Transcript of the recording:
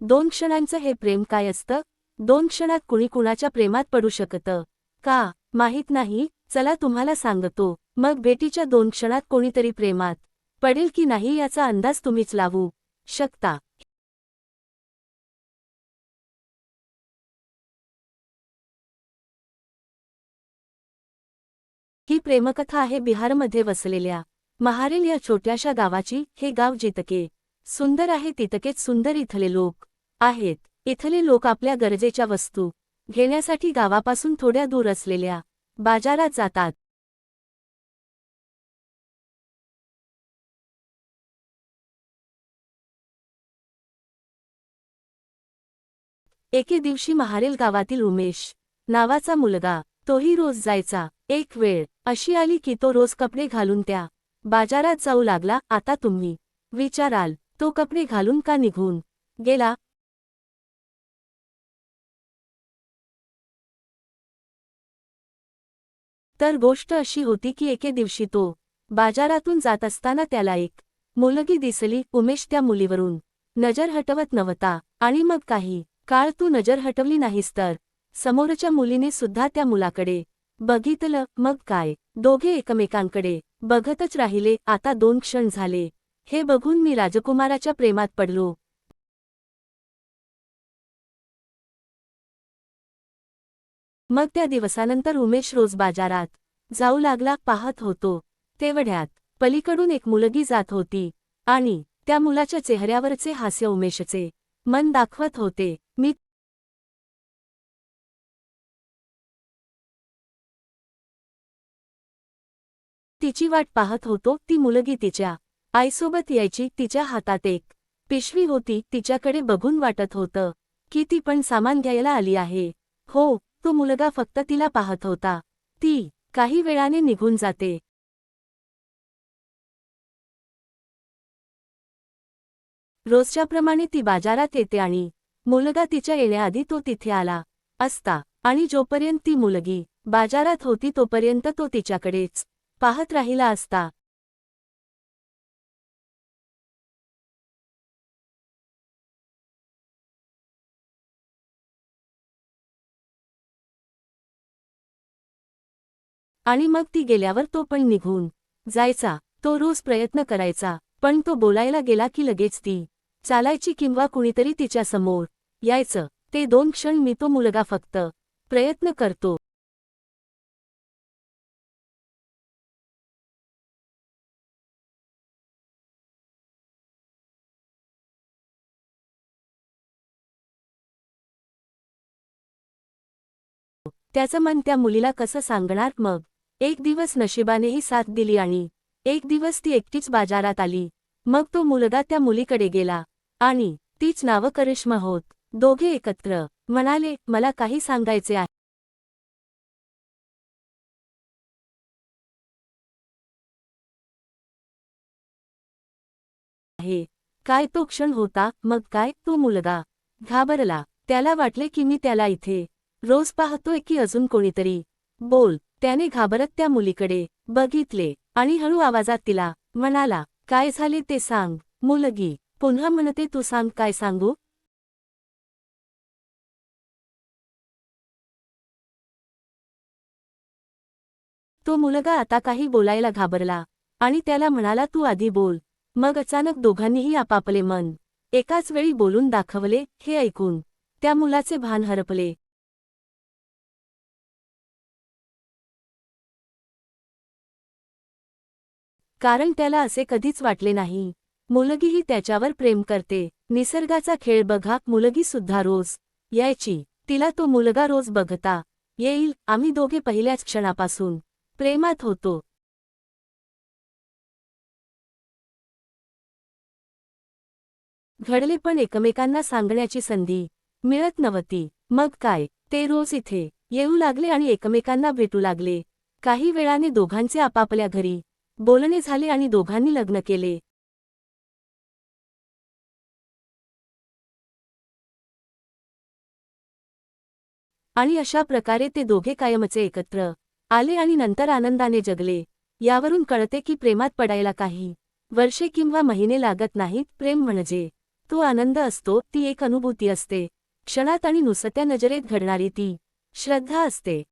दोन क्षणांचं हे प्रेम काय असतं? दोन क्षणात कुणी कुणाच्या प्रेमात पडू शकतं? का? माहीत नाही. चला तुम्हाला सांगतो. मग भेटीच्या दोन क्षणात कोणीतरी प्रेमात पडेल की नाही याचा अंदाज तुम्हीच लावू शकता. ही प्रेमकथा आहे बिहारमध्ये वसलेल्या महारेल या छोट्याशा गावाची. हे गाव जितके सुंदर आहे तितकेच सुंदर इथले लोक आहेत. इथले लोक आपल्या गरजेच्या वस्तू घेण्यासाठी गावापासून थोड्या दूर असलेल्या बाजारात जातात. एके दिवशी महारेल गावातील उमेश नावाचा मुलगा तोही रोज जायचा. एक वेळ अशी आली की तो रोज कपडे घालून त्या बाजारात जाऊ लागला. आता तुम्ही विचाराल तो कपडे घालून का निघून गेला? तर गोष्ट अशी होती की एके दिवशी तो बाजारातून जात असताना त्याला एक मुलगी दिसली उमेश त्या मुलीवरून. नजर हटवत नव्हता आणि मग काही काळ तू नजर हटवली नाहीस तर? समोरच्या मुलीने सुद्धा त्या मुलाकडे बघितलं मग काय? दोघे एकमेकांकडे बघतच राहिले आता दोन क्षण झाले. हे बघून मी राजकुमाराच्या प्रेमात पडलो. मग त्या दिवसानंतर उमेश रोज बाजारात जाऊ लागला पाहत होतो. तेवढ्यात पलीकडून एक मुलगी जात होती आणि त्या मुलाच्या चेहऱ्यावरचे हास्य उमेशचे मन दाखवत होते. मी तिची वाट पाहत होतो. ती मुलगी तिच्या आईसोबत यायची तिच्या हातात एक पिशवी होती. तिच्याकडे बघून वाटत होतं की ती पण सामान घ्यायला आली आहे. हो तो मुलगा फक्त तिला पाहत होता. ती काही वेळाने निघून जाते. रोजच्याप्रमाणे ती बाजारात येते आणि मुलगा तिच्या येण्याआधी तो तिथे आला असता आणि जोपर्यंत ती मुलगी बाजारात होती तोपर्यंत तो तिच्याकडेच पाहत राहिला असता. आणि मग ती गेल्यावर तो पण निघून जायचा. तो रोज प्रयत्न करायचा पण तो बोलायला गेला की लगेच ती चालायची किंवा कुणीतरी तिच्या समोर यायचं. ते दोन क्षण मी तो मुलगा फक्त प्रयत्न करतो. त्याचं मन त्या मुलीला कसं सांगणार मग? एक दिवस नशिबानेही साथ दिली आणि एक दिवस ती एकटीच बाजारात आली. मग तो मुलगा त्या मुलीकडे गेला आणि तीच नावं करिश्मा होत दोघे एकत्र. म्हणाले मला काही सांगायचे आहे. आहे. काय तो क्षण होता मग काय तो मुलगा? घाबरला. त्याला वाटले की मी त्याला इथे रोज पाहतोय की अजून कोणीतरी बोल. त्याने घाबरत त्या मुलीकडे बघितले आणि हळू आवाजात तिला म्हणाला काय झाले ते सांग मुलगी. पुन्हा म्हणते तू सांग काय सांगू? तो मुलगा आता काही बोलायला घाबरला आणि त्याला म्हणाला तू आधी बोल. मग अचानक दोघांनीही आपापले मन एकाच वेळी बोलून दाखवले हे ऐकून त्या मुलाचे भान हरपले. कारण त्याला असे कधीच वाटले नाही. मुलगीही त्याच्यावर प्रेम करते. निसर्गाचा खेळ बघा मुलगी सुद्धा रोज यायची. तिला तो मुलगा रोज बघता येईल. आम्ही दोघे पहिल्याच क्षणापासून प्रेमात होतो. घडले पण एकमेकांना सांगण्याची संधी मिळत नव्हती. मग काय? ते रोज इथे येऊ लागले आणि एकमेकांना भेटू लागले. काही वेळाने दोघांचे आपापल्या घरी बोलणे झाले आणि दोघांनी लग्न केले. आणि अशा प्रकारे ते दोघे कायमचे एकत्र आले आणि नंतर आनंदाने जगले. यावरून कळते की प्रेमात पडायला काही वर्षे किंवा महिने लागत नाहीत. प्रेम म्हणजे तो आनंद असतो ती एक अनुभूती असते. क्षणात आणि नुसत्या नजरेत घडणारी ती श्रद्धा असते.